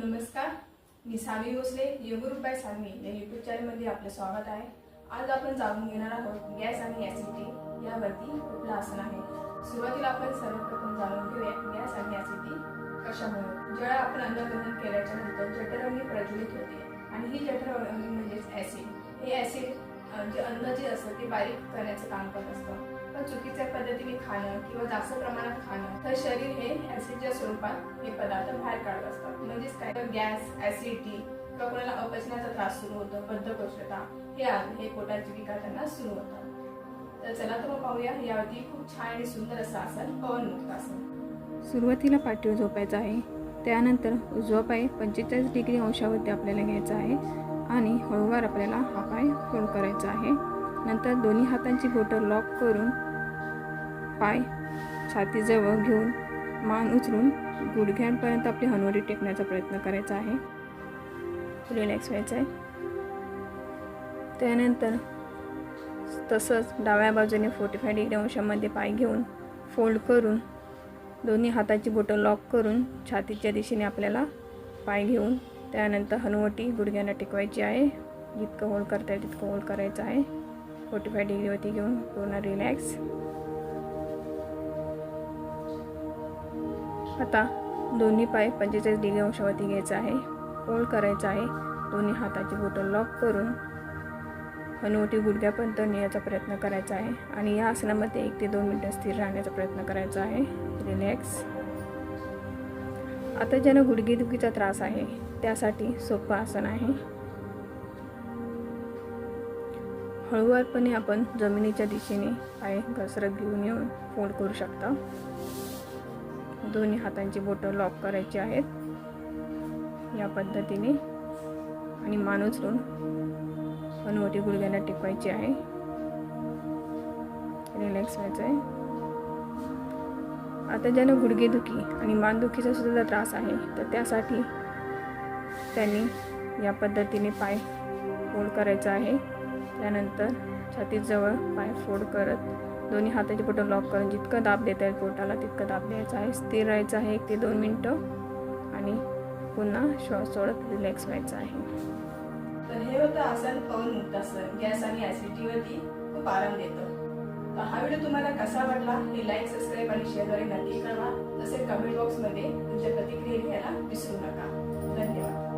नमस्कार मी सावी भोसले योगरूप बाय सावी या युट्यूब चॅनलमध्ये आपलं स्वागत आहे. आज आपण जाणून घेणार आहोत गॅस आणि ॲसिडिटी यावरती कुठलं आसन आहे. सुरुवातीला आपण सर्वप्रथम जाणून घेऊया गॅस आणि ॲसिडिटी कशामुळे. ज्यावेळा आपण अन्नग्रहण केल्याच्यानंतर जठरअग्नी प्रज्वलित होते आणि ही जठरअग्नी म्हणजेच ॲसिड. हे ॲसिड जे अन्न जे असतं ते बारीक करण्याचं काम करत असतं. पण चुकीच्या पद्धतीने खाणं किंवा जास्त प्रमाणात खाणं तर शरीर हे ऍसिडच्या स्वरूपात हे पदार्थ बाहेर काढत असतात. म्हणजेच काय? तर गॅस ऍसिडिटी किंवा कोणाला अपचनाचा त्रास सुरू होतो बद्धकोष्ठता हे हे पोटाची विकार त्यांना सुरू होतात. तर चला तर मग पाहूया. यावरती खूप छान आणि सुंदर असं आसन पवनमुक्त आसन. सुरुवातीला पाठीवर झोपायचं आहे. त्यानंतर उजवा पाय पंचेचाळीस डिग्री अंशावरती आपल्याला घ्यायचा आहे आणि हळूवार आपल्याला हा पाय फोल्ड करायचा आहे. नंतर दोन्ही हातांची बोटं लॉक करून पाय छातीजवळ घेऊन मान उचलून गुडघ्यांपर्यंत आपली हनुवटी टेकण्याचा प्रयत्न करायचा आहे. रिलॅक्स व्हायचं आहे. त्यानंतर तसंच डाव्या बाजूने फोर्टी फाय डिग्री अंशामध्ये पाय घेऊन फोल्ड करून दोन्ही हाताची बोटं लॉक करून छातीच्या दिशेने आपल्याला पाय घेऊन त्यानंतर हनुवटी गुडघ्यांना टेकवायची आहे. जितकं होल्ड करता येईल तितकं होल्ड करायचं आहे. फोर्टी फाय डिग्रीवरती घेऊन पूर्ण रिलॅक्स आता दोन्ही पाय पंचेचाळीस डिग्री अंशावरती घ्यायचा आहे. फोल्ड करायचं आहे. दोन्ही हाताची बोटं लॉक करून हनुवटी गुडघ्यापर्यंत नेण्याचा प्रयत्न करायचा आहे. आणि या आसनामध्ये एक ते दोन मिनटं स्थिर राहण्याचा प्रयत्न करायचा आहे. रिलॅक्स आता ज्यांना गुडघेदुखीचा त्रास आहे त्यासाठी सोपं आसन आहे. हळूवारपणे आपण जमिनीच्या दिशेने पाय घसरत घेऊन येऊन फोल्ड करू शकता. दोन्ही हातांची बोटं लॉक करायची आहेत. या पद्धतीने आणि मान उचलून हनुवटी गुडघ्यांना टिकवायची आहे. रिलॅक्स व्हायचं आहे आता ज्यांना गुडघेदुखी आणि मानदुखीचा सुद्धा त्रास आहे तर त्यासाठी त्यांनी या पद्धतीने पाय फोल्ड करायचा आहे. त्यानंतर छातीजवळ पाय फोल्ड करत दोन्ही हाताचे बोटं लॉक करून जितकं दाब देता येईल पोटाला तितकं दाब द्यायचं आहे. स्थिर राहायचं आहे एक ते दोन मिनटं. आणि पुन्हा श्वास सोडत रिलॅक्स व्हायचं आहे. तर हे होतं आसन पवन मुक्तासन. गॅस आणि ऍसिडिटीवरती खूप आराम देतं. तर हा व्हिडिओ तुम्हाला कसा वाटला हे लाईक सबस्क्राईब आणि शेअरद्वारे नक्की करा तसेच कमेंट बॉक्समध्ये तुमच्या प्रतिक्रिया लिहायला विसरू नका. धन्यवाद.